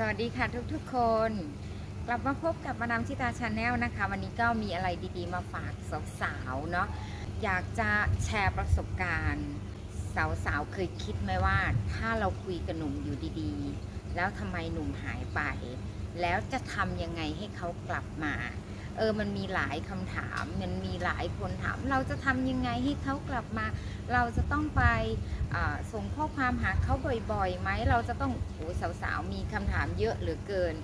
สวัสดีค่ะทุกๆคน กลับมาพบกับมาดามชิตาชาแนลนะคะ วันนี้ก็มีอะไรดีๆมาฝากสาวๆเนาะอยากจะแชร์ประสบการณ์ สาวๆเคยคิดไหมว่าถ้าเราคุยกับหนุ่มอยู่ดีๆ แล้วทำไมหนุ่มหายไป แล้วจะทำยังไงให้เขากลับมา เออมันมีหลายคำถามมันมีหลายคนถาม เราจะทำยังไงให้เขากลับมา เราจะต้องไป ส่งข้อความหาเขาบ่อยๆไหมเราจะต้องโอ้สาวๆมีคำถามเยอะเหลือเกิน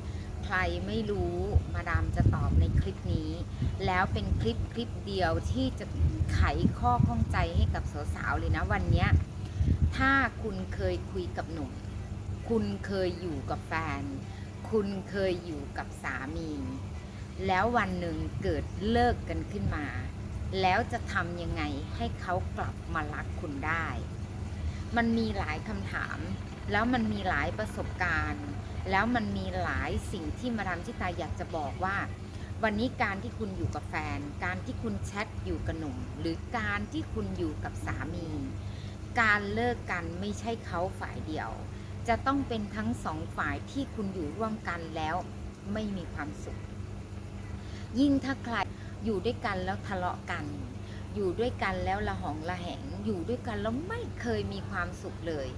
ใครไม่รู้มาดามจะตอบในคลิปนี้ แล้วเป็นคลิปคลิปเดียวที่จะไขข้อข้องใจให้กับสาวๆเลยนะวันนี้ถ้าคุณเคยคุยกับหนุ่ม คุณเคยอยู่กับแฟน คุณเคยอยู่กับสามี แล้ววันหนึ่งเกิดเลิกกันขึ้นมา แล้วจะทำยังไงให้เขากลับมารักคุณได้ มันมีหลายคำถาม แล้วมันมีหลายประสบการณ์ แล้วมันมีหลายสิ่งที่มาดามชิตาอยากจะบอกว่า วันนี้การที่คุณอยู่กับแฟน การที่คุณแชทอยู่กับหนุ่ม หรือการที่คุณอยู่กับสามี การเลิกกันไม่ใช่เขาฝ่ายเดียว จะต้องเป็นทั้งสองฝ่ายที่คุณอยู่ร่วมกันแล้วไม่มีความสุข ยิ่งถ้าใครอยู่ด้วยกันแล้วทะเลาะกัน อยู่ด้วยกันแล้วละหองละแหงอยู่ด้วยกันแล้วไม่เคยมีความสุขเลย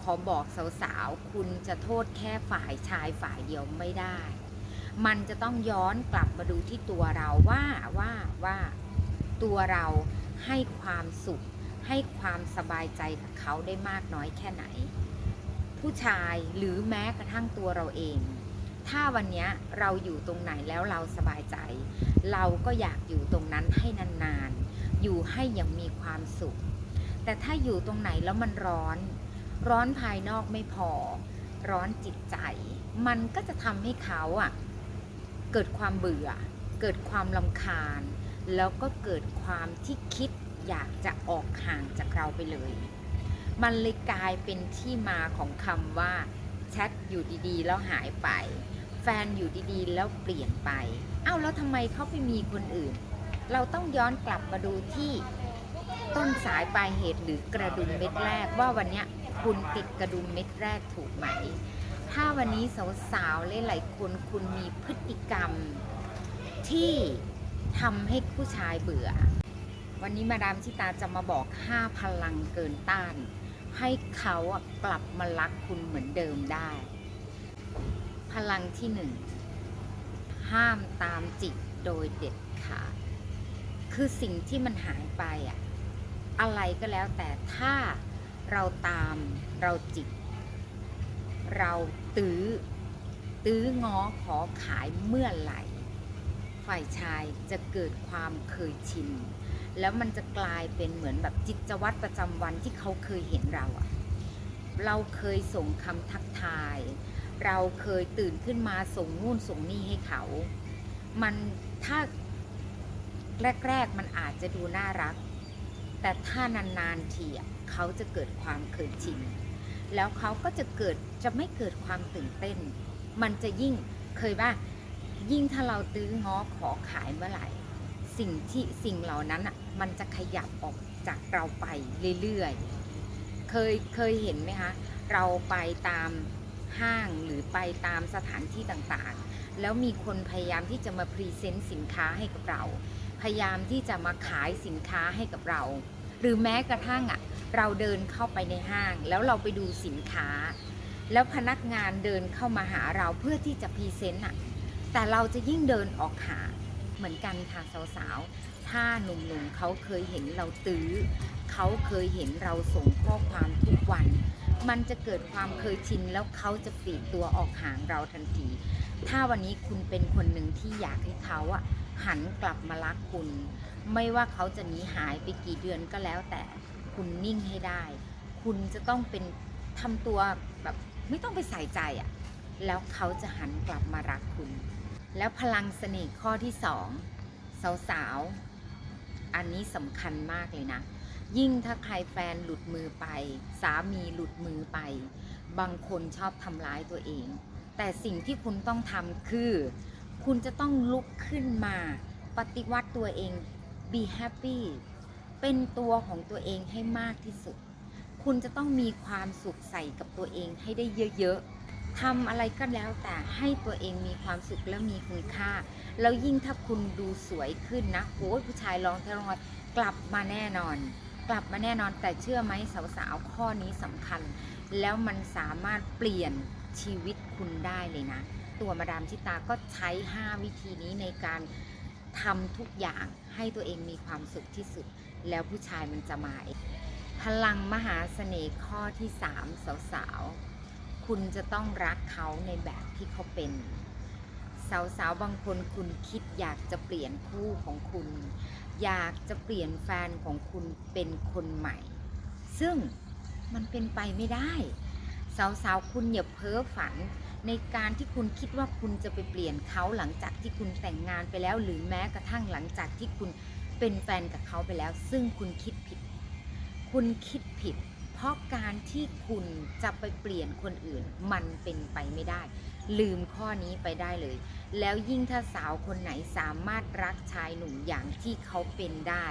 ขอบอกสาวๆ คุณจะโทษแค่ฝ่ายชายฝ่ายเดียวไม่ได้ มันจะต้องย้อนกลับมาดูที่ตัวเราว่าว่าว่าตัวเราให้ความสุข ให้ความสบายใจกับเขาได้มากน้อยแค่ไหน ผู้ชายหรือแม้กระทั่งตัวเราเอง ถ้าวันนี้เราอยู่ตรงไหนแล้วเราสบายใจ เราก็อยากอยู่ตรงนั้นให้นานๆ อยู่ให้อย่างมีความสุข แต่ถ้าอยู่ตรงไหนแล้วมันร้อน ร้อนภายนอกไม่พอ ร้อนจิตใจ มันก็จะทำให้เขาอะเกิดความเบื่อ เกิดความลำคาญ แล้วก็เกิดความที่คิดอยากจะออกห่างจากเราไปเลย มันเลยกลายเป็นที่มาของคำว่า ชทอยู่ดีๆ แล้วหายไป แฟนอยู่ดีๆ แล้วเปลี่ยนไป เอ้าแล้วทำไมเขาไปมีคนอื่น เราต้องย้อนกลับมาดูที่ต้นสายปลายเหตุหรือกระดุมเม็ดแรกว่าวันนี้คุณติดกระดุมเม็ดแรกถูกไหม ถ้าวันนี้สาวๆหลายๆคนคุณมีพฤติกรรมที่ทำให้ผู้ชายเบื่อ วันนี้มาดามชิตาจะมาบอก 5 พลังเกินต้าน ให้เขากลับมารักคุณเหมือนเดิมได้ พลังที่หนึ่ง ห้ามตามจิตโดยเด็ดขาด คือสิ่งที่มันหายไปอะอะไรก็แล้วแต่ถ้าเราตามเราจิต เราตื้อ ตื้อง้อขอขายเมื่อไหร่ ฝ่ายชายจะเกิดความเคยชิน แล้วมันจะกลายเป็นเหมือนแบบจิตวัตรประจำวันที่เขาเคยเห็นเราอะเราเคยส่งคำทักทาย เราเคยตื่นขึ้นมาส่งนู่นส่งนี่ให้เขา มันถ้าแรก ๆ มันอาจจะดูน่ารัก แต่ถ้านาน ๆ ทีเขาจะเกิดความเคยชิน แล้วเขาก็จะเกิดจะไม่เกิดความตื่นเต้น มันจะยิ่งเคยว่า ยิ่งถ้าเราตื้อง้อขอขายเมื่อไหร่ สิ่งที่สิ่งเหล่านั้นอะมันจะขยับออกจากเราไปเรื่อยๆ เคยเคยเห็นไหมคะ เราไปตามห้างหรือไปตามสถานที่ต่างๆ แล้วมีคนพยายามที่จะมาพรีเซนต์สินค้าให้กับเรา พยายามที่จะมาขายสินค้าให้กับเรา หรือแม้กระทั่งอะเราเดินเข้าไปในห้าง แล้วเราไปดูสินค้า แล้วพนักงานเดินเข้ามาหาเราเพื่อที่จะพรีเซนต์อะ แต่เราจะยิ่งเดินออกหาเหมือนกันค่ะสาวๆ ถ้าหนุ่มๆเขาเคยเห็นเราตื้อ เขาเคยเห็นเราส่งข้อความทุกวัน มันจะเกิดความเคยชินแล้วเขาจะปลีกตัวออกห่างเราทันที ถ้าวันนี้คุณเป็นคนหนึ่งที่อยากให้เขาอะหันกลับมารักคุณ ไม่ว่าเขาจะหนีหายไปกี่เดือนก็แล้วแต่คุณนิ่งให้ได้ คุณจะต้องเป็นทำตัวแบบไม่ต้องไปใส่ใจอะแล้วเขาจะหันกลับมารักคุณ แล้วพลังเสน่ห์ข้อที่สองสาวๆ อันนี้สำคัญมากเลยนะ ยิ่งถ้าใครแฟนหลุดมือไป สามีหลุดมือไป บางคนชอบทำร้ายตัวเอง แต่สิ่งที่คุณต้องทำคือ คุณจะต้องลุกขึ้นมา ปฏิวัติตัวเอง be happy เป็นตัวของตัวเองให้มากที่สุด คุณจะต้องมีความสุขใส่กับตัวเองให้ได้เยอะๆ ทำอะไรก็แล้วแต่ให้ตัวเองมีความสุขและมีคุณค่า แล้วยิ่งถ้าคุณดูสวยขึ้นนะโอ้ยผู้ชายลองเทลองกลับมาแน่นอน กลับมาแน่นอนแต่เชื่อไหมสาวๆข้อนี้สำคัญ แล้วมันสามารถเปลี่ยนชีวิตคุณได้เลยนะ ตัวมาดามชิตาก็ใช้ 5 วิธีนี้ในการทำทุกอย่างให้ตัวเองมีความสุขที่สุด แล้วผู้ชายมันจะมาเองพลังมหาเสน่ห์ข้อที่ 3 สาวๆ คุณจะต้องรักเขาในแบบที่เขาเป็น สาวๆ บางคนคุณคิดอยากจะเปลี่ยนคู่ของคุณ อยากจะเปลี่ยนแฟนของคุณเป็นคนใหม่ ซึ่งมันเป็นไปไม่ได้ สาวๆ คุณอย่าเพ้อฝันในการที่คุณคิดว่าคุณจะไปเปลี่ยนเขาหลังจากที่คุณแต่งงานไปแล้ว หรือแม้กระทั่งหลังจากที่คุณเป็นแฟนกับเขาไปแล้ว ซึ่งคุณคิดผิด คุณคิดผิด เพราะการที่คุณจะไปเปลี่ยนคนอื่น มันเป็นไปไม่ได้ ลืมข้อนี้ไปได้เลย แล้วยิ่งถ้าสาวคนไหนสามารถรักชายหนุ่มอย่างที่เขาเป็นได้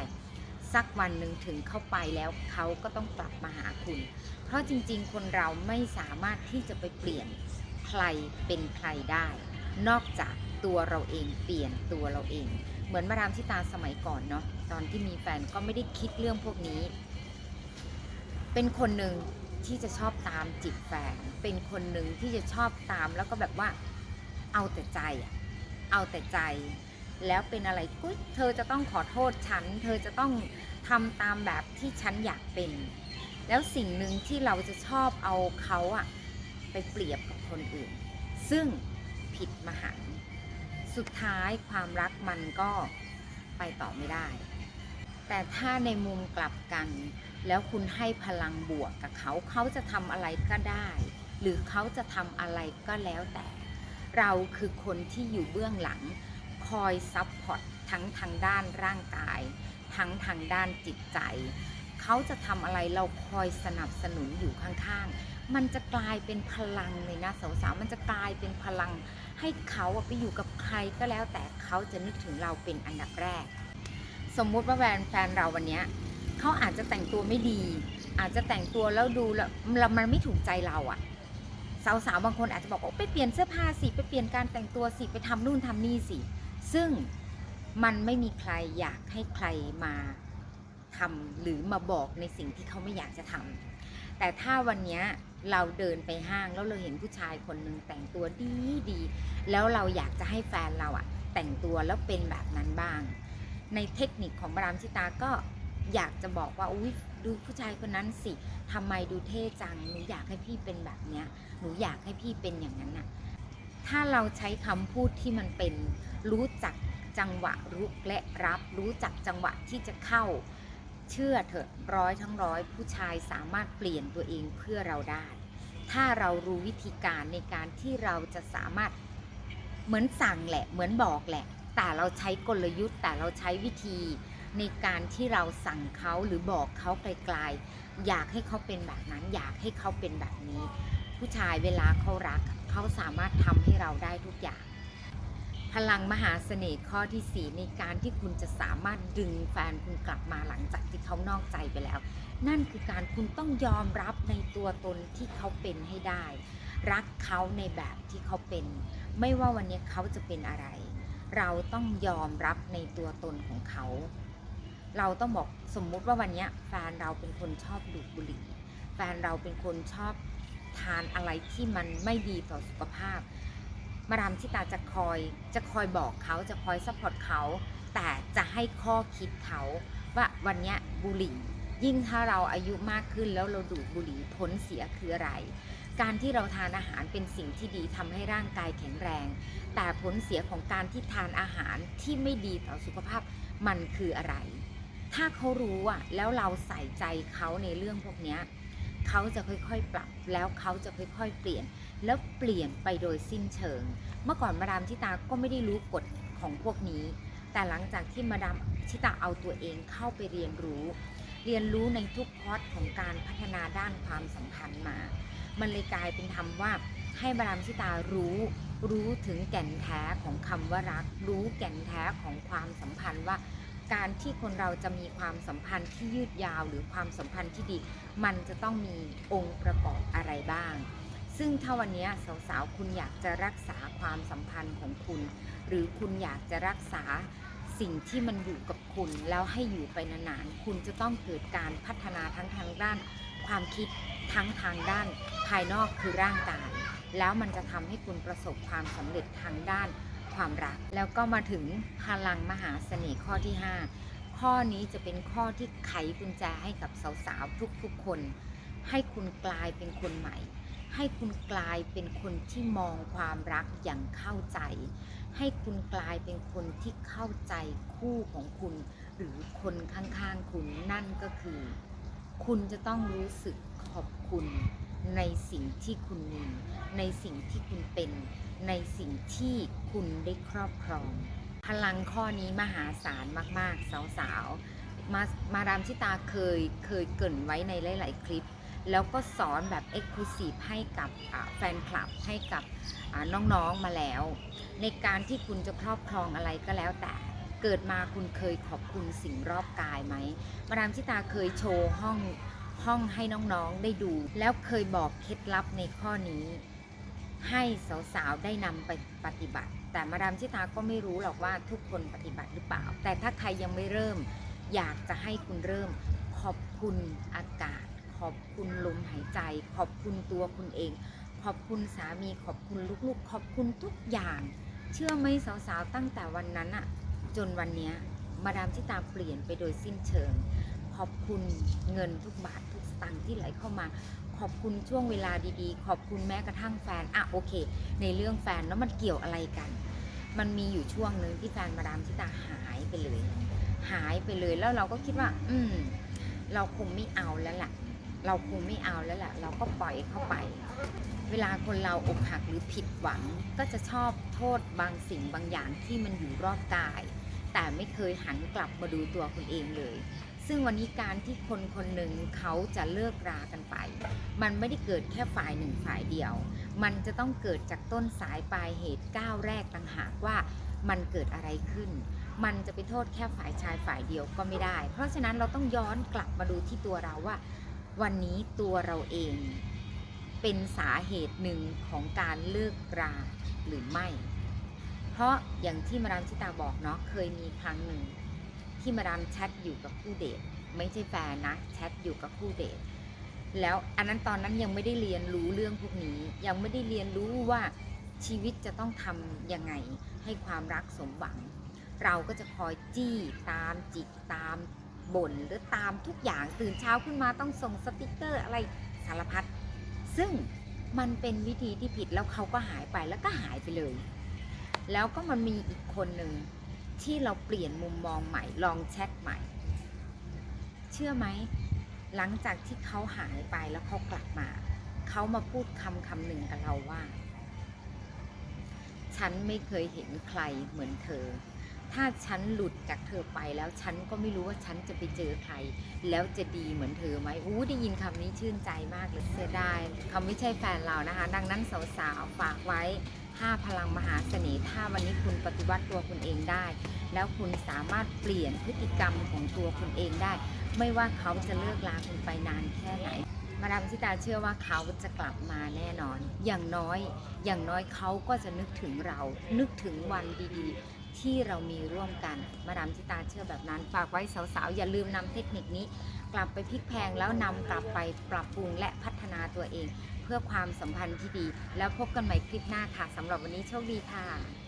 สักวันหนึ่งถึงเข้าไปแล้วเขาก็ต้องกลับมาหาคุณ เพราะจริงๆ คนเราไม่สามารถที่จะไปเปลี่ยนใครเป็นใครได้ นอกจากตัวเราเองเปลี่ยนตัวเราเอง เหมือนมาดามทิตาสมัยก่อนเนาะตอนที่มีแฟนก็ไม่ได้คิดเรื่องพวกนี้ เป็นคนหนึ่งที่จะชอบตามจิตแฟนเป็นคนหนึ่งที่จะชอบตามแล้วก็แบบว่าเอาแต่ใจอะเอาแต่ใจ แล้วเป็นอะไรกุ๊ยเธอจะต้องขอโทษฉัน เธอจะต้องทำตามแบบที่ฉันอยากเป็น แล้วสิ่งหนึ่งที่เราจะชอบเอาเขาอะไปเปรียบกับคนอื่น ซึ่งผิดมหันสุดท้ายความรักมันก็ไปต่อไม่ได้ แต่ถ้าในมุมกลับกัน แล้วคุณให้พลังบวกกับเขา เขาจะทำอะไรก็ได้ หรือเขาจะทำอะไรก็แล้วแต่ เราคือคนที่อยู่เบื้องหลัง คอยซัพพอร์ตทั้งทางด้านร่างกาย ทั้งทางด้านจิตใจ เขาจะทำอะไรเราคอยสนับสนุนอยู่ข้างๆ มันจะกลายเป็นพลังเลยนะสาวๆ มันจะกลายเป็นพลัง ให้เขาไปอยู่กับใครก็แล้วแต่เขาจะนึกถึงเราเป็นอันดับแรก สมมุติว่าแฟนแฟนเราวันนี้ เขาอาจจะแต่งตัวไม่ดี อาจจะแต่งตัวแล้วดูแล้วมันไม่ถูกใจเราอะสาวๆบางคนอาจจะบอกว่าไปเปลี่ยนเสื้อผ้าสิไปเปลี่ยนการแต่งตัวสิไปทำนู่นทำนี่สิซึ่งมันไม่มีใครอยากให้ใครมาทำหรือมาบอกในสิ่งที่เขาไม่อยากจะทำแต่ถ้าวันนี้เราเดินไปห้างแล้วเราเห็นผู้ชายคนหนึ่งแต่งตัวดีดีแล้วเราอยากจะให้แฟนเราอะแต่งตัวแล้วเป็นแบบนั้นบ้าง ในเทคนิคของบรามชิตาก็ อยากจะบอกว่าอุ้ยดูผู้ชายคนนั้นสิทำไมดูเท่จังหนูอยากให้พี่เป็นแบบเนี้ยหนูอยากให้พี่เป็นอย่างนั้นน่ะถ้าเราใช้คำพูดที่มันเป็นรู้จักจังหวะรุกและรับ รู้จักจังหวะที่จะเข้า เชื่อเถอะร้อยทั้งร้อย ผู้ชายสามารถเปลี่ยนตัวเองเพื่อเราได้ ถ้าเรารู้วิธีการในการที่เราจะสามารถเหมือนสั่งแหละ เหมือนบอกแหละ แต่เราใช้กลยุทธ์ แต่เราใช้วิธี ในการที่เราสั่งเขาหรือบอกเขาไกลๆอยากให้เขาเป็นแบบนั้น อยากให้เขาเป็นแบบนี้ ผู้ชายเวลาเขารัก เขาสามารถทำให้เราได้ทุกอย่าง พลังมหาเสน่ห์ข้อที่ 4 ในการที่คุณจะสามารถดึงแฟนคุณกลับมาหลังจากที่เขานอกใจไปแล้ว นั่นคือการคุณต้องยอมรับในตัวตนที่เขาเป็นให้ได้ รักเขาในแบบที่เขาเป็น ไม่ว่าวันนี้เขาจะเป็นอะไรเราต้องยอมรับในตัวตนของเขา เราต้องบอกสมมุติว่าวันนี้แฟนเราเป็นคนชอบดูดบุหรี่ แฟนเราเป็นคนชอบทานอะไรที่มันไม่ดีต่อสุขภาพ มาดามชิตาจะคอยจะคอยบอกเขาจะคอยซัพพอร์ตเขา แต่จะให้ข้อคิดเขาว่าวันนี้บุหรี่ยิ่งถ้าเราอายุมากขึ้นแล้วเราดูดบุหรี่ผลเสียคืออะไร การที่เราทานอาหารเป็นสิ่งที่ดีทำให้ร่างกายแข็งแรง แต่ผลเสียของการที่ทานอาหารที่ไม่ดีต่อสุขภาพมันคืออะไร ถ้าเขารู้อะแล้วเราใส่ใจเขาในเรื่องพวกเนี้ยเขาจะค่อยๆปรับแล้วเขาจะค่อยๆ เปลี่ยน แล้วเปลี่ยนไปโดยสิ้นเชิง เมื่อก่อนมาดามชิตาก็ไม่ได้รู้กฎของพวกนี้ แต่หลังจากที่มาดามชิตาเอาตัวเองเข้าไปเรียนรู้ เรียนรู้ในทุกพอร์ตของการพัฒนาด้านความสัมพันธ์มา มันเลยกลายเป็นทำว่าให้มาดามชิตารู้รู้ถึงแก่นแท้ของคำว่ารัก รู้แก่นแท้ของความสัมพันธ์ว่า การที่คนเราจะมีความสัมพันธ์ที่ยืดยาวหรือความสัมพันธ์ที่ดี มันจะต้องมีองค์ประกอบอะไรบ้าง ซึ่งถ้าวันนี้สาวๆคุณอยากจะรักษาความสัมพันธ์ของคุณ หรือคุณอยากจะรักษาสิ่งที่มันอยู่กับคุณแล้วให้อยู่ไปนานๆ คุณจะต้องเกิดการพัฒนาทั้งทางด้าน ความคิดทั้งทางด้าน ภายนอกคือร่างกาย แล้วมันจะทำให้คุณประสบความสำเร็จทางด้าน ความรัก แล้วก็มาถึงพลังมหาเสน่ห์ข้อที่ 5 ข้อนี้จะเป็นข้อที่ไขกุญแจให้กับสาวๆทุกๆคน ให้คุณกลายเป็นคนใหม่ ให้คุณกลายเป็นคนที่มองความรักอย่างเข้าใจ ให้คุณกลายเป็นคนที่เข้าใจคู่ของคุณ หรือคนข้างๆคุณนั่นก็คือ คุณจะต้องรู้สึกขอบคุณในสิ่งที่คุณมีในสิ่งที่คุณเป็น ในสิ่งที่คุณได้ครอบครอง พลังข้อนี้มหาศาลมาก ๆ สาวๆมามาดามชิตาเคยเคยเกินไว้ในหลาย ๆ คลิป แล้วก็สอนแบบเอ็กซ์คลูซีฟให้กับแฟนคลับให้กับน้อง ๆ มาแล้ว ในการที่คุณจะครอบครองอะไรก็แล้วแต่เกิดมาคุณเคยขอบคุณสิ่งรอบกายไหม มาดามชิตาเคยโชว์ห้องห้องให้น้องๆได้ดู แล้วเคยบอกเคล็ดลับในข้อนี้ ให้สาวๆได้นำไปปฏิบัติ แต่มาดามชิตาก็ไม่รู้หรอกว่าทุกคนปฏิบัติหรือเปล่า แต่ถ้าใครยังไม่เริ่ม อยากจะให้คุณเริ่ม ขอบคุณอากาศ ขอบคุณลมหายใจ ขอบคุณตัวคุณเอง ขอบคุณสามี ขอบคุณลูกๆ ขอบคุณทุกอย่าง เชื่อไหมสาวๆตั้งแต่วันนั้นอะจนวันนี้มาดามชิตาเปลี่ยนไปโดยสิ้นเชิง ขอบคุณเงินทุกบาททุกสตางค์ที่ไหลเข้ามา ขอบคุณช่วงเวลาดีๆ ขอบคุณแม้กระทั่งแฟนอะโอเค ในเรื่องแฟนแล้วมันเกี่ยวอะไรกัน มันมีอยู่ช่วงหนึ่งที่แฟนมาดามชิตาหายไปเลย หายไปเลยแล้วเราก็คิดว่า อืม เราคงไม่เอาแล้วล่ะ เราคงไม่เอาแล้วล่ะ เราก็ปล่อยเข้าไป เวลาคนเราอกหักหรือผิดหวัง ก็จะชอบโทษบางสิ่งบางอย่างที่มันอยู่รอบกาย แต่ไม่เคยหันกลับมาดูตัวคุณเองเลย ซึ่งวันนี้การที่คนคนหนึ่งเขาจะเลิกรากันไป มันไม่ได้เกิดแค่ฝ่ายหนึ่งฝ่ายเดียว มันจะต้องเกิดจากต้นสายปลายเหตุก้าวแรกต่างหากว่ามันเกิดอะไรขึ้น มันจะไปโทษแค่ฝ่ายชายฝ่ายเดียวก็ไม่ได้ เพราะฉะนั้นเราต้องย้อนกลับมาดูที่ตัวเราว่า วันนี้ตัวเราเองเป็นสาเหตุหนึ่งของการเลิกราหรือไม่ เพราะอย่างที่มาดามชิตาบอกเนาะเคยมีครั้งหนึ่ง ที่มาดามแชทอยู่กับคู่เดทไม่ใช่แฟนนะแชทอยู่กับคู่เดทแล้วอันนั้นตอนนั้นยังไม่ได้เรียนรู้เรื่องพวกนี้ ยังไม่ได้เรียนรู้ว่าชีวิตจะต้องทำยังไงให้ความรักสมหวัง เราก็จะคอยจี้ตามจิกตามบ่นหรือตามทุกอย่างตื่นเช้าขึ้นมาต้องส่งสติกเกอร์อะไรสารพัดซึ่งมันเป็นวิธีที่ผิดแล้วเขาก็หายไปแล้วก็หายไปเลย แล้วก็มันมีอีกคนหนึ่ง ที่เราเปลี่ยนมุมมองใหม่ ลองแชทใหม่ เชื่อไหม หลังจากที่เขาหายไปแล้วเขากลับมา เขามาพูดคำคำหนึ่งกับเราว่า ฉันไม่เคยเห็นใครเหมือนเธอ ถ้าฉันหลุดจากเธอไปแล้วฉันก็ไม่รู้ว่าฉันจะไปเจอใคร แล้วจะดีเหมือนเธอไหมอู้ได้ยินคำนี้ชื่นใจมากเลยเสียดายเขาไม่ใช่แฟนเรานะคะ ดังนั้นสาวๆฝากไว้ 5 พลังมหาเสน่ห์ถ้าวันนี้คุณปฏิวัติตัวคุณเองได้ แล้วคุณสามารถเปลี่ยนพฤติกรรมของตัวคุณเองได้ ไม่ว่าเขาจะเลิกลาคุณไปนานแค่ไหน มาดามชิตาเชื่อว่าเขาจะกลับมาแน่นอน อย่างน้อย อย่างน้อยเขาก็จะนึกถึงเรา นึกถึงวันดีๆ ที่เรามีร่วมกัน มาดามชิตาเชื่อแบบนั้น ฝากไว้สาวๆ อย่าลืมนำเทคนิคนี้ กลับไปพลิกแพงแล้วนำกลับไปปรับปรุงและพัฒนาตัวเอง เพื่อความสัมพันธ์ที่ดี แล้วพบกันใหม่คลิปหน้าค่ะสำหรับวันนี้โชคดีค่ะ